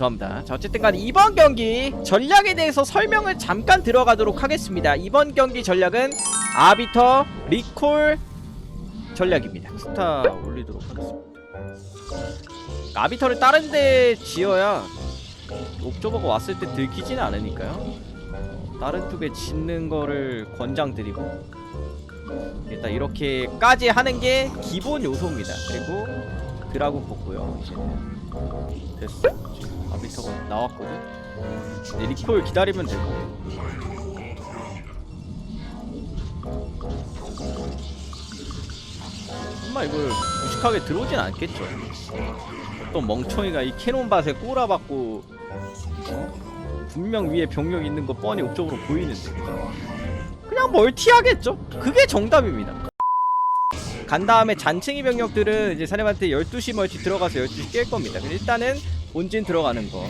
죄송합니다. 자, 어쨌든 간에 이번 경기 전략에 대해서 설명을 잠깐 들어가도록 하겠습니다. 이번 경기 전략은 아비터 리콜 전략입니다. 스타 올리도록 하겠습니다. 아비터를 다른 데 지어야 옵저버가 왔을 때 들키지는 않으니까요. 어, 다른 쪽에 짓는 거를 권장드리고 일단 이렇게까지 하는 게 기본 요소입니다. 그리고 드라군 뽑고요. 이제는 됐어. 아비터가 나왔거든. 이제 리콜 기다리면 되고. 설마 이걸 무식하게 들어오진 않겠죠. 어떤 멍청이가 이 캐논밭에 꼬라박고 어? 분명 위에 병력 있는 거 뻔히 옥적으로 보이는데 그냥 멀티하겠죠? 그게 정답입니다. 간 다음에 잔챙이 병력들은 이제 사람한테 12시 멀티 들어가서 12시 깰 겁니다. 근데 일단은 본진 들어가는 거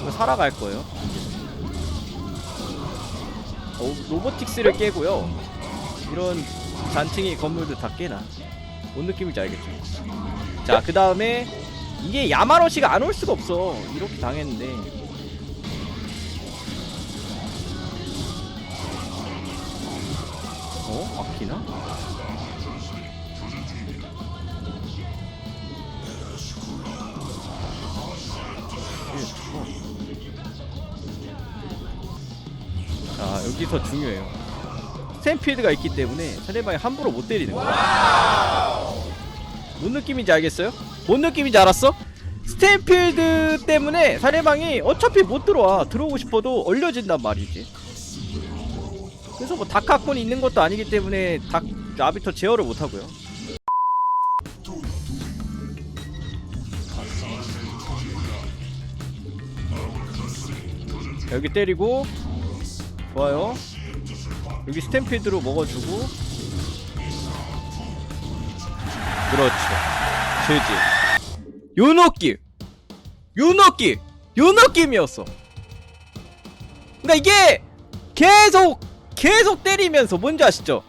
이거 살아갈 거예요. 어, 로보틱스를 깨고요. 이런 잔챙이 건물들 다 깨나. 뭔 느낌인지 알겠죠? 자, 그 다음에 이게 야마로시가 안 올 수가 없어. 이렇게 당했는데. 어? 막히나? 자 여기서 중요해요. 스탬피드가 있기 때문에 상대방이 함부로 못 때리는 거야 뭔 느낌인지 알겠어요? 뭔 느낌인지 알았어? 스탬필드 때문에 상대방이 어차피 못 들어와. 들어오고 싶어도 얼려진단 말이지. 그래서 뭐 다카콘이 있는 것도 아니기 때문에 닥 아비터 제어를 못 하고요. 여기 때리고 좋아요. 여기 스탬피드로 먹어주고. 그렇죠. 돼지. 요 느낌 요 느낌 요 느낌이었어. 그러니까 이게 계속 계속 때리면서 뭔지 아시죠